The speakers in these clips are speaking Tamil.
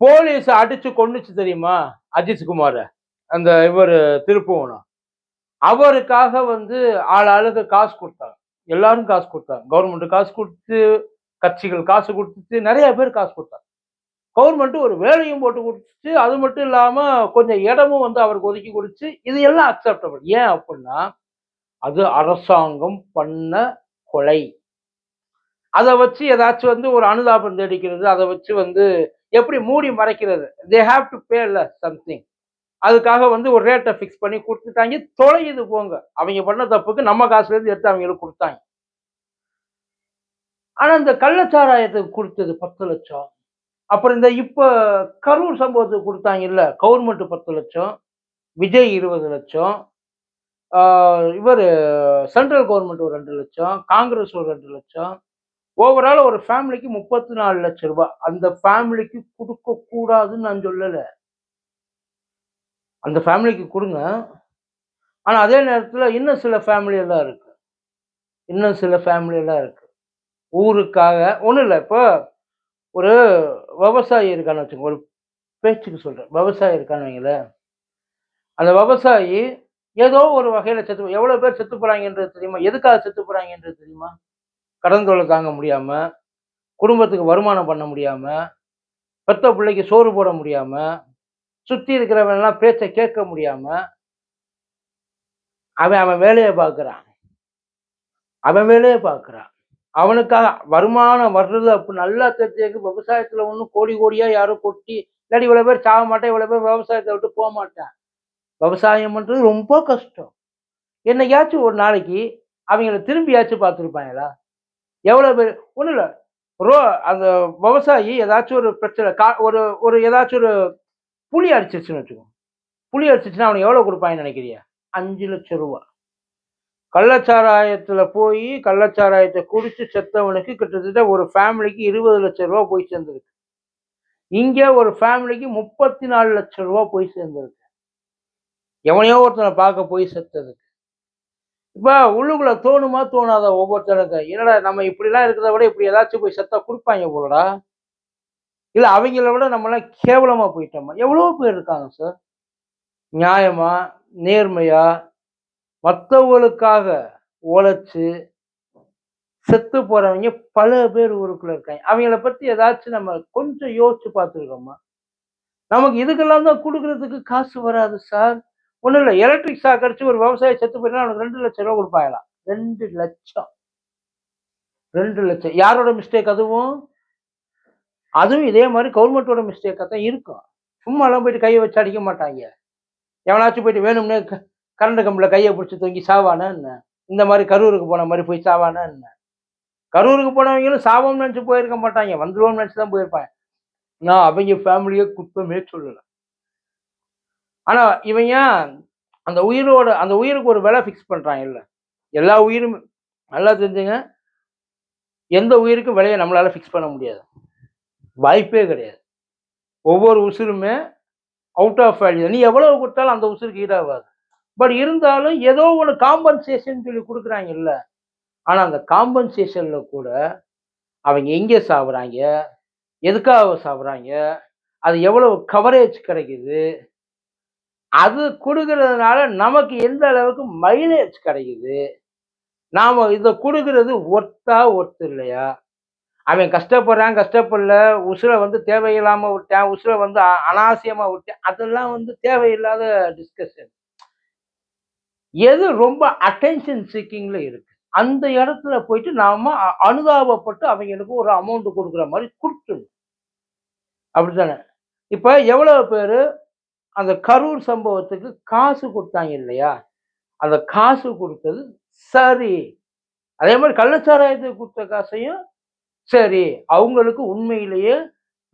போலீஸ் அடிச்சு கொன்னுச்சு தெரியுமா? அஜித் குமார. அந்த இவர் திருப்புவனம். அவருக்காக வந்து ஆள் ஆளுக்கு காசு கொடுத்தாங்க. எல்லாரும் காசு கொடுத்தாங்க. கவர்மெண்ட் காசு கொடுத்து கட்சிகள் காசு கொடுத்துட்டு நிறைய பேர் காசு கொடுத்தாங்க. கவர்மெண்ட் ஒரு வேலையும் போட்டு கொடுத்துச்சு. அது மட்டும் இல்லாம கொஞ்சம் இடமும் வந்து அவருக்கு ஒதுக்கி கொடுத்து இது எல்லாம் அக்செப்டபிள் ஏன் அப்படின்னா அது அரசாங்கம் பண்ண கொலை. அதை வச்சு ஏதாச்சும் வந்து ஒரு அனுதாபம் தேடிக்கிறது அதை வச்சு வந்து எப்படி மூடி மறைக்கிறது? தே ஹாவ் டு பே இல்ல சம்திங் அதுக்காக வந்து ஒரு ரேட்டை ஃபிக்ஸ் பண்ணி கொடுத்துட்டாங்க. தொலையுது போங்க. அவங்க பண்ண தப்புக்கு நம்ம காசுல இருந்து எடுத்து அவங்களுக்கு கொடுத்தாங்க. ஆனா இந்த கள்ளச்சாராயத்துக்கு கொடுத்தது பத்து லட்சம். அப்புறம் இந்த இப்போ கரூர் சம்பவத்துக்கு கொடுத்தாங்க இல்ல கவர்மெண்ட் பத்து லட்சம் விஜய் இருபது லட்சம் இவர் சென்ட்ரல் கவர்மெண்ட் ஒரு ரெண்டு லட்சம் காங்கிரஸ் ஒரு ரெண்டு லட்சம் ஓவரால் ஒரு ஃபேமிலிக்கு முப்பத்தி நாலு லட்சம் ரூபாய். அந்த ஃபேமிலிக்கு கொடுக்க கூடாதுன்னு நான் சொல்லலை. அந்த ஃபேமிலிக்கு கொடுங்க. ஆனால் அதே நேரத்தில் இன்னும் சில ஃபேமிலி எல்லாம் இருக்கு. இன்னும் சில ஃபேமிலி எல்லாம் இருக்கு. ஊருக்காக ஒன்றும் இல்லை இப்போ ஒரு விவசாயி இருக்கான்னு வச்சுக்கோங்க ஒரு பேச்சுக்கு சொல்கிறேன் விவசாயி இருக்கான்னு வைங்களேன் அந்த விவசாயி ஏதோ ஒரு வகையில் செத்து எவ்வளோ பேர் செத்து போகிறாங்கன்றது தெரியுமா? எதுக்காக செத்து போகிறாங்கன்றது தெரியுமா? கடன் தொல்லை தாங்க முடியாம குடும்பத்துக்கு வருமானம் பண்ண முடியாம பெத்த பிள்ளைக்கு சோறு போட முடியாம சுத்தி இருக்கிறவன் எல்லாம் பேச்சை கேட்க முடியாம அவன் அவன் வேலையை பார்க்குறான். அவன் வேலையை பார்க்குறான். அவனுக்காக வருமானம் வர்றது அப்படி நல்லா தெரிஞ்சு விவசாயத்துல ஒன்றும் கோடி கோடியா யாரும் கொட்டி இல்லாட்டி இவ்வளவு பேர் சாக மாட்டேன் இவ்வளோ பேர் விவசாயத்தை விட்டு போக மாட்டேன். விவசாயம் பண்றது ரொம்ப கஷ்டம். என்னைக்காச்சும் ஒரு நாளைக்கு அவங்கள திரும்பியாச்சும் பார்த்துருப்பாங்களா? எவ்வளோ பேர்? ஒன்றும் இல்லை. ரோ அந்த விவசாயி ஏதாச்சும் ஒரு பிரச்சனை கா ஒரு ஒரு ஏதாச்சும் ஒரு புளி அடிச்சிருச்சுன்னு வச்சுக்கோ புளி அடிச்சிச்சுன்னா அவனுக்கு எவ்வளோ கொடுப்பான்னு நினைக்கிறியா? அஞ்சு லட்சம் ரூபா. கள்ளச்சாராயத்தில் போய் கள்ளச்சாராயத்தை குடித்து செத்தவனுக்கு கிட்டத்தட்ட ஒரு ஃபேமிலிக்கு இருபது லட்சம் ரூபா போய் சேர்ந்துருக்கு. இங்கே ஒரு ஃபேமிலிக்கு முப்பத்தி நாலு லட்சம் ரூபா போய் சேர்ந்துருக்கு. எவனையோ ஒருத்தனை பார்க்க போய் செத்ததுக்கு. இப்போ உள்ளுக்குள்ள தோணுமா தோணாத ஒவ்வொருத்தருக்கும் என்னடா நம்ம இப்படிலாம் இருக்கிறத விட இப்படி ஏதாச்சும் போய் செத்தா கொடுப்பாங்க போலடா. இல்லை அவங்கள விட நம்மளாம் கேவலமாக போயிட்டோமா? எவ்வளோ பேர் இருக்காங்க சார். நியாயமா நேர்மையா மற்றவங்களுக்காக உழைச்சி செத்து போகிறவங்க பல பேர் ஊருக்குள்ளே இருக்காங்க. அவங்கள பற்றி ஏதாச்சும் நம்ம கொஞ்சம் யோசிச்சு பார்த்துருக்கோமா? நமக்கு இதுக்கெல்லாம் தான் கொடுக்கறதுக்கு காசு வராது சார். ஒன்றும் இல்லை எலக்ட்ரிக் ஷாக் அடிச்சு ஒரு விவசாயி செத்து போயிட்டா அவனுக்கு ரெண்டு லட்சம் ரூபா கொடுப்பாங்களாம். ரெண்டு லட்சம். ரெண்டு லட்சம். யாரோட மிஸ்டேக் அதுவும்? அதுவும் இதே மாதிரி கவர்மெண்ட்டோட மிஸ்டேக்காக தான் இருக்கும். சும்மாலாம் போயிட்டு கையை வச்சு அடிக்க மாட்டாங்க. எவனாச்சும் போயிட்டு வேணும்னே க- கரண்ட் கம்பில் கையை பிடிச்சி தொங்கி சாவானா என்ன? இந்த மாதிரி கரூருக்கு போன மாதிரி போய் சாவானா என்ன? கரூருக்கு போனவங்களும் சாவம்னு நினச்சி போயிருக்க மாட்டாங்க. வந்துருவோம்னு நினச்சி தான் போயிருப்பாங்க. நான் அவங்க ஃபேமிலியை குத்தமே சொல்லலை. ஆனால் இவன் ஏன் அந்த உயிரோட அந்த உயிருக்கு ஒரு விலை ஃபிக்ஸ் பண்ணுறாங்க இல்லை. எல்லா உயிரும் நல்லா தெரிஞ்சுங்க. எந்த உயிருக்கும் விலையை நம்மளால் ஃபிக்ஸ் பண்ண முடியாது. வாய்ப்பே கிடையாது. ஒவ்வொரு உசுருமே அவுட் ஆஃப் வேல்யூ நீ எவ்வளவு கொடுத்தாலும் அந்த உசுருக்கு ஈடாகாது. பட் இருந்தாலும் ஏதோ ஒன்று காம்பன்சேஷன் சொல்லி கொடுக்குறாங்க இல்லை. ஆனால் அந்த காம்பன்சேஷனில் கூட அவங்க எங்கே சாப்பிட்றாங்க எதுக்காக சாப்பிட்றாங்க அது எவ்வளவு கவரேஜ் கிடைக்குது? அது கொடுக்கறதுனால நமக்கு எந்த அளவுக்கு மைலேஜ் கிடைக்குது? நாம் இதை கொடுக்கறது ஒத்தா ஒர்த்து இல்லையா? அவன் கஷ்டப்படுறான் கஷ்டப்படல உசுரை வந்து தேவையில்லாமல் விட்டேன் உசுரை வந்து அனாவசியமாக விட்டேன் அதெல்லாம் வந்து தேவையில்லாத டிஸ்கஷன் எது ரொம்ப அட்டென்ஷன் சீக்கிங்ல இருக்கு? அந்த இடத்துல போயிட்டு நாம அனுதாபப்பட்டு அவங்களுக்கு ஒரு அமௌண்ட் கொடுக்குற மாதிரி கொடுத்துடணும் அப்படித்தானே? இப்போ எவ்வளவு பேர் அந்த கரூர் சம்பவத்துக்கு காசு கொடுத்தாங்க இல்லையா? அந்த காசு கொடுத்தது சரி. அதே மாதிரி கள்ளச்சாராயத்துக்கு கொடுத்த காசையும் சரி அவங்களுக்கு உண்மையிலேயே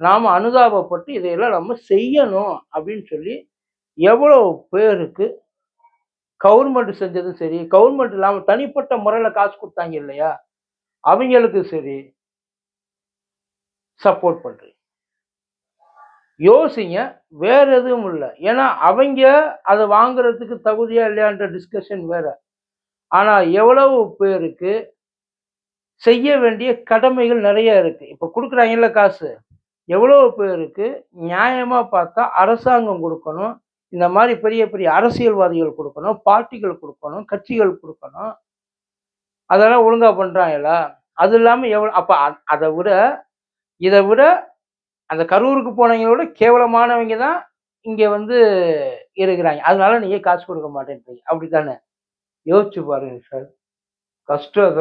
நாம் அனுதாபப்பட்டு இதையெல்லாம் நம்ம செய்யணும் அப்படின்னு சொல்லி எவ்வளோ பேருக்கு கவர்மெண்ட் செஞ்சதும் சரி கவர்மெண்ட் இல்லாமல் தனிப்பட்ட முறையில் காசு கொடுத்தாங்க இல்லையா? அவங்களுக்கு சரி சப்போர்ட் பண்ணுறேன் யோசிங்க வேற எதுவும் இல்லை. ஏன்னா அவங்க அதை வாங்குறதுக்கு தகுதியா இல்லையான்ற டிஸ்கஷன் வேற. ஆனால் எவ்வளவு பேருக்கு செய்ய வேண்டிய கடமைகள் நிறைய இருக்கு. இப்போ கொடுக்குறாங்கல்ல காசு. எவ்வளோ பேருக்கு நியாயமாக பார்த்தா அரசாங்கம் கொடுக்கணும். இந்த மாதிரி பெரிய பெரிய அரசியல்வாதிகள் கொடுக்கணும் பார்ட்டிகள் கொடுக்கணும் கட்சிகள் கொடுக்கணும். அதெல்லாம் ஒழுங்காக பண்ணுறாங்களா அது இல்லாமல் எவ்வளோ அப்போ அதை விட இதை விட அந்த கரூருக்கு போனவங்கள விட கேவலமானவங்க தான் இங்கே வந்து இருக்கிறாங்க. அதனால நீங்கள் காசு கொடுக்க மாட்டேன்றீங்க. அப்படித்தானே? யோசிச்சு பாருங்க சார். கஷ்டம்